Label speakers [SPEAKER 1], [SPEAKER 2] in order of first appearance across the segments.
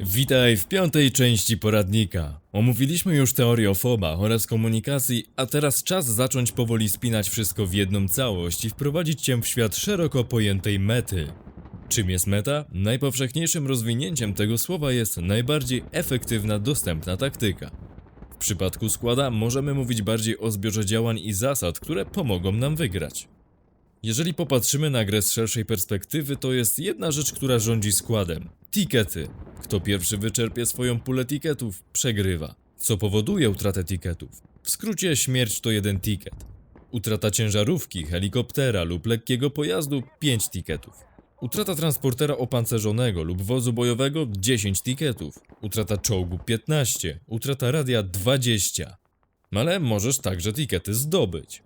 [SPEAKER 1] Witaj w piątej części poradnika. Omówiliśmy już teorię o fobach oraz komunikacji, a teraz czas zacząć powoli spinać wszystko w jedną całość i wprowadzić Cię w świat szeroko pojętej mety. Czym jest meta? Najpowszechniejszym rozwinięciem tego słowa jest najbardziej efektywna dostępna taktyka. W przypadku składa możemy mówić bardziej o zbiorze działań i zasad, które pomogą nam wygrać. Jeżeli popatrzymy na grę z szerszej perspektywy, to jest jedna rzecz, która rządzi składem. Tikety. Kto pierwszy wyczerpie swoją pulę tiketów, przegrywa. Co powoduje utratę tiketów? W skrócie śmierć to jeden ticket. Utrata ciężarówki, helikoptera lub lekkiego pojazdu 5 tiketów. Utrata transportera opancerzonego lub wozu bojowego 10 tiketów. Utrata czołgu 15. Utrata radia 20. Ale możesz także tikety zdobyć.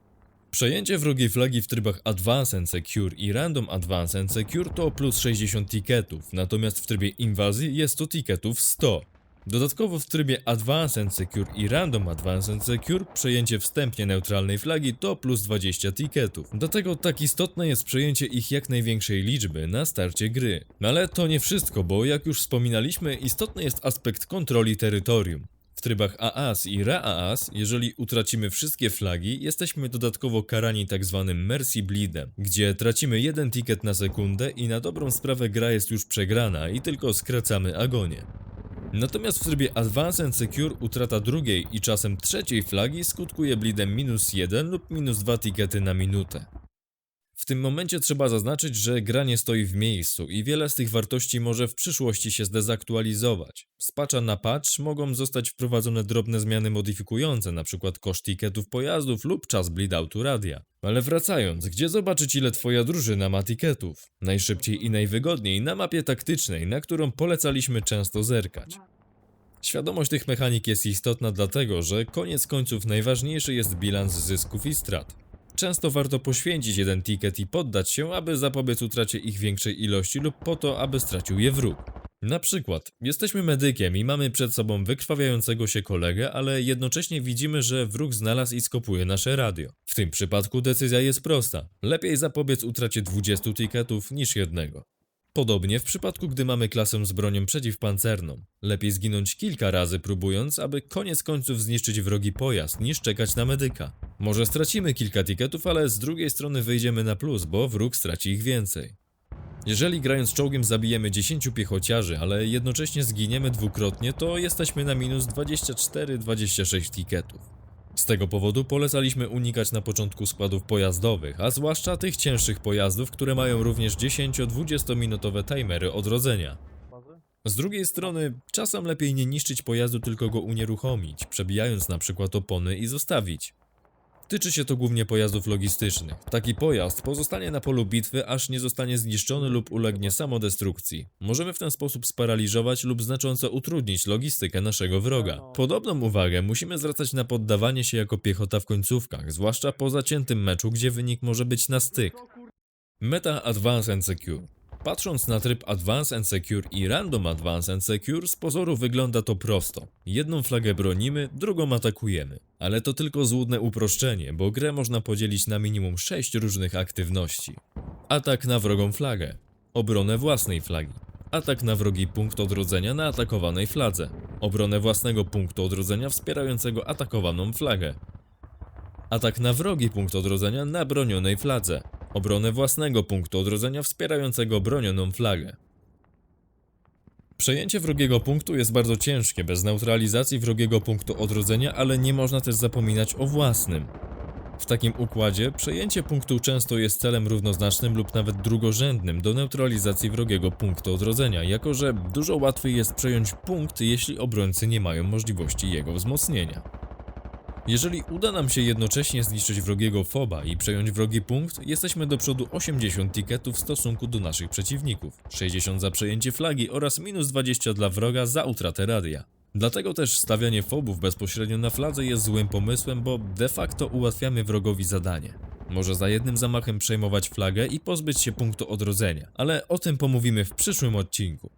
[SPEAKER 1] Przejęcie wrogiej flagi w trybach Advance and Secure i Random Advance and Secure to plus 60 tiketów, natomiast w trybie inwazji jest to tiketów 100. Dodatkowo w trybie Advance and Secure i Random Advance and Secure przejęcie wstępnie neutralnej flagi to plus 20 tiketów. Dlatego tak istotne jest przejęcie ich jak największej liczby na starcie gry. No Ale to nie wszystko, bo jak już wspominaliśmy, istotny jest aspekt kontroli terytorium. W trybach AAS i RAAS, jeżeli utracimy wszystkie flagi, jesteśmy dodatkowo karani tzw. Mercy Bleedem, gdzie tracimy jeden ticket na sekundę i na dobrą sprawę gra jest już przegrana i tylko skracamy agonię. Natomiast w trybie Advance and Secure utrata drugiej i czasem trzeciej flagi skutkuje bleedem minus 1 lub minus 2 tikety na minutę. Tym momencie trzeba zaznaczyć, że gra nie stoi w miejscu i wiele z tych wartości może w przyszłości się zdezaktualizować. Z patcha na patch mogą zostać wprowadzone drobne zmiany modyfikujące, np. koszt tiketów pojazdów lub czas bleedoutu radia. Ale wracając, gdzie zobaczyć ile twoja drużyna ma tiketów? Najszybciej i najwygodniej na mapie taktycznej, na którą polecaliśmy często zerkać. Świadomość tych mechanik jest istotna dlatego, że koniec końców najważniejszy jest bilans zysków i strat. Często warto poświęcić jeden ticket i poddać się, aby zapobiec utracie ich większej ilości lub po to, aby stracił je wróg. Na przykład, jesteśmy medykiem i mamy przed sobą wykrwawiającego się kolegę, ale jednocześnie widzimy, że wróg znalazł i skopuje nasze radio. W tym przypadku decyzja jest prosta. Lepiej zapobiec utracie 20 tiketów niż jednego. Podobnie w przypadku, gdy mamy klasę z bronią przeciwpancerną. Lepiej zginąć kilka razy próbując, aby koniec końców zniszczyć wrogi pojazd, niż czekać na medyka. Może stracimy kilka tiketów, ale z drugiej strony wyjdziemy na plus, bo wróg straci ich więcej. Jeżeli grając czołgiem zabijemy 10 piechociarzy, ale jednocześnie zginiemy dwukrotnie, to jesteśmy na minus 24-26 tiketów. Z tego powodu polecaliśmy unikać na początku składów pojazdowych, a zwłaszcza tych cięższych pojazdów, które mają również 10-20 minutowe timery odrodzenia. Z drugiej strony, czasem lepiej nie niszczyć pojazdu, tylko go unieruchomić, przebijając na przykład opony i zostawić. Tyczy się to głównie pojazdów logistycznych. Taki pojazd pozostanie na polu bitwy, aż nie zostanie zniszczony lub ulegnie samodestrukcji. Możemy w ten sposób sparaliżować lub znacząco utrudnić logistykę naszego wroga. Podobną uwagę musimy zwracać na poddawanie się jako piechota w końcówkach, zwłaszcza po zaciętym meczu, gdzie wynik może być na styk. Meta Advance and Secure Patrząc na tryb Advance and Secure i Random Advance and Secure, z pozoru wygląda to prosto. Jedną flagę bronimy, drugą atakujemy. Ale to tylko złudne uproszczenie, bo grę można podzielić na minimum 6 różnych aktywności. Atak na wrogą flagę. Obronę własnej flagi. Atak na wrogi punkt odrodzenia na atakowanej fladze. Obronę własnego punktu odrodzenia wspierającego atakowaną flagę. Atak na wrogi punkt odrodzenia na bronionej fladze. Obronę własnego punktu odrodzenia wspierającego bronioną flagę. Przejęcie wrogiego punktu jest bardzo ciężkie bez neutralizacji wrogiego punktu odrodzenia, ale nie można też zapominać o własnym. W takim układzie przejęcie punktu często jest celem równoznacznym lub nawet drugorzędnym do neutralizacji wrogiego punktu odrodzenia, jako że dużo łatwiej jest przejąć punkt, jeśli obrońcy nie mają możliwości jego wzmocnienia. Jeżeli uda nam się jednocześnie zniszczyć wrogiego foba i przejąć wrogi punkt, jesteśmy do przodu 80 tiketów w stosunku do naszych przeciwników, 60 za przejęcie flagi oraz minus 20 dla wroga za utratę radia. Dlatego też stawianie fobów bezpośrednio na fladze jest złym pomysłem, bo de facto ułatwiamy wrogowi zadanie. Może za jednym zamachem przejmować flagę i pozbyć się punktu odrodzenia, ale o tym pomówimy w przyszłym odcinku.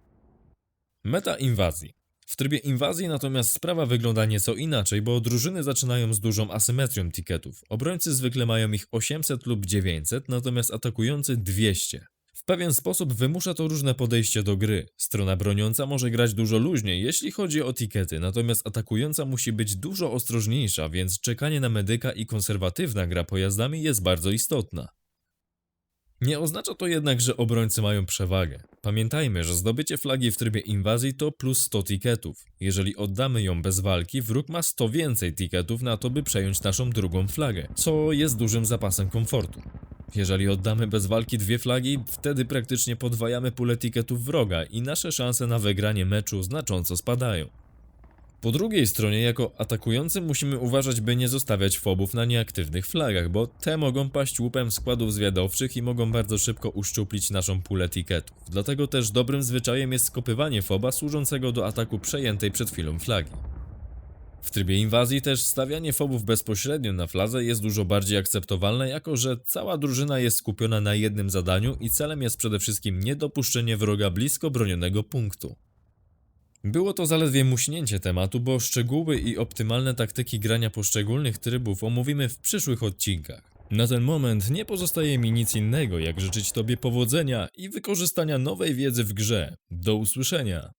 [SPEAKER 1] Meta inwazji. W trybie inwazji natomiast sprawa wygląda nieco inaczej, bo drużyny zaczynają z dużą asymetrią tiketów. Obrońcy zwykle mają ich 800 lub 900, natomiast atakujący 200. W pewien sposób wymusza to różne podejście do gry. Strona broniąca może grać dużo luźniej, jeśli chodzi o tikety, natomiast atakująca musi być dużo ostrożniejsza, więc czekanie na medyka i konserwatywna gra pojazdami jest bardzo istotna. Nie oznacza to jednak, że obrońcy mają przewagę. Pamiętajmy, że zdobycie flagi w trybie inwazji to plus 100 tiketów. Jeżeli oddamy ją bez walki, wróg ma 100 więcej tiketów na to, by przejąć naszą drugą flagę, co jest dużym zapasem komfortu. Jeżeli oddamy bez walki dwie flagi, wtedy praktycznie podwajamy pulę tiketów wroga i nasze szanse na wygranie meczu znacząco spadają. Po drugiej stronie, jako atakujący musimy uważać, by nie zostawiać fobów na nieaktywnych flagach, bo te mogą paść łupem składów zwiadowczych i mogą bardzo szybko uszczuplić naszą pulę tiketów. Dlatego też dobrym zwyczajem jest skopywanie foba służącego do ataku przejętej przed chwilą flagi. W trybie inwazji też stawianie fobów bezpośrednio na flazę jest dużo bardziej akceptowalne, jako że cała drużyna jest skupiona na jednym zadaniu i celem jest przede wszystkim niedopuszczenie wroga blisko bronionego punktu. Było to zaledwie muśnięcie tematu, bo szczegóły i optymalne taktyki grania poszczególnych trybów omówimy w przyszłych odcinkach. Na ten moment nie pozostaje mi nic innego, jak życzyć Tobie powodzenia i wykorzystania nowej wiedzy w grze. Do usłyszenia!